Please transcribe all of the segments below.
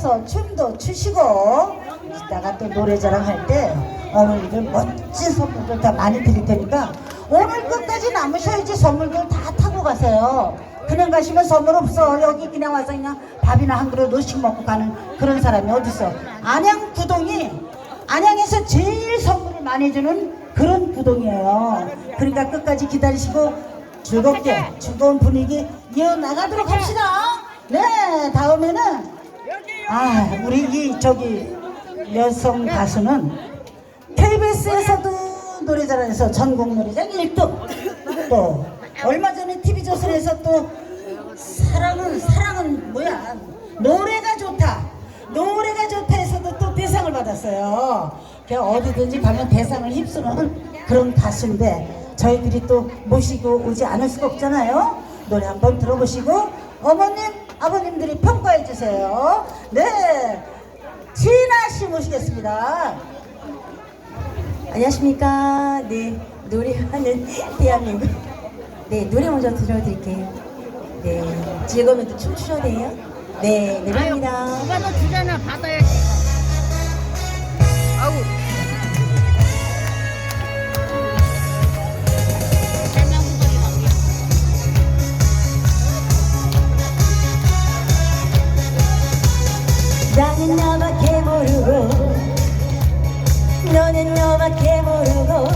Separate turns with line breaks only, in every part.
나오셔서 춤도 추시고 이따가 또 노래 자랑 할 때 어머니들 멋진 선물들 다 많이 드릴 테니까 오늘 끝까지 남으셔야지 선물들 다 타고 가세요. 그냥 가시면 선물 없어. 여기 그냥 와서 그냥 밥이나 한 그릇 노식 먹고 가는 그런 사람이 어딨어. 안양 구동이 안양에서 제일 선물을 많이 주는 그런 구동이에요. 그러니까 끝까지 기다리시고 즐겁게 즐거운 분위기 이어나가도록 합시다. 네, 다음에는 아 우리 이 저기 여성 가수는 KBS에서도 노래자랑에서 전국 노래장 1등. 또 얼마 전에 TV조선에서 또 사랑은 사랑은 뭐야? 노래가 좋다. 노래가 좋다에서도 또 대상을 받았어요. 그냥 어디든지 가면 대상을 휩쓰는 그런 가수인데 저희들이 또 모시고 오지 않을 수가 없잖아요. 노래 한번 들어보시고. 어머님 아버님들이 평가해 주세요 네 진아 씨 모시겠습니다
안녕하십니까. 네, 노래하는 대한민국. 네, 노래 먼저 들려드릴게요. 네, 즐거우면 또 춤추셔야 돼요. 네, 노래입니다.
누가 주잖아 받아야지.
나는 너밖에 모르고, 너는 너밖에 모르고,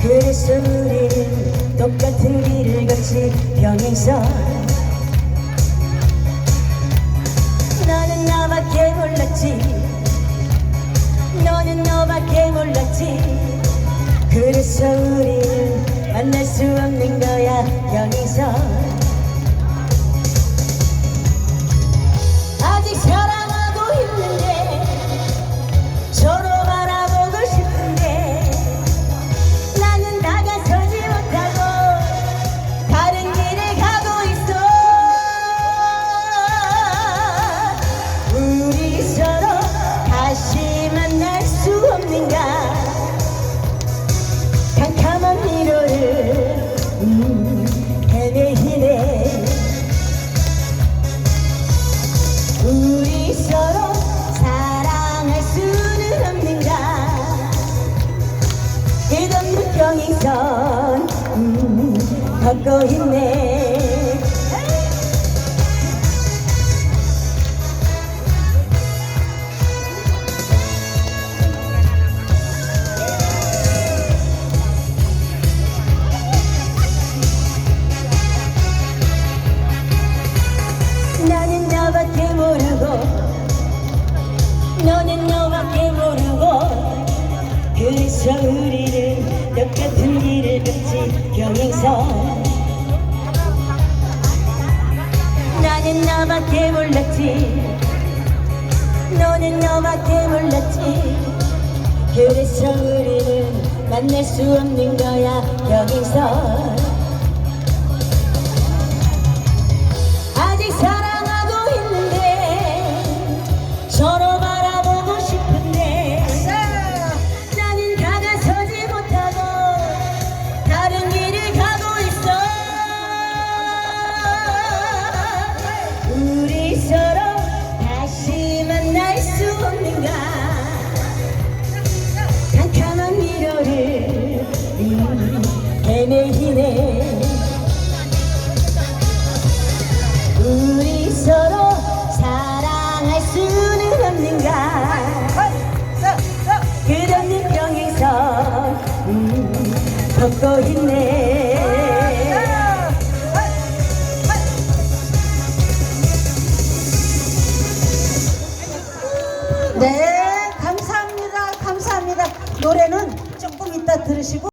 그래서 우리는 똑같은 길을 걷지 병행선. 너는 나밖에 몰랐지, 너는 너밖에 몰랐지. 그래서 우리는 만날 수 없는 거야 끝없는 평행선 음, 걷고 있네 병행선 나는 너밖에 몰랐지. 너는 너밖에 몰랐지. 그래서 우리는 만날 수 없는 거야 병행선 음, 걷고 있네.
네 감사합니다. 감사합니다. 노래는 조금 이따 들으시고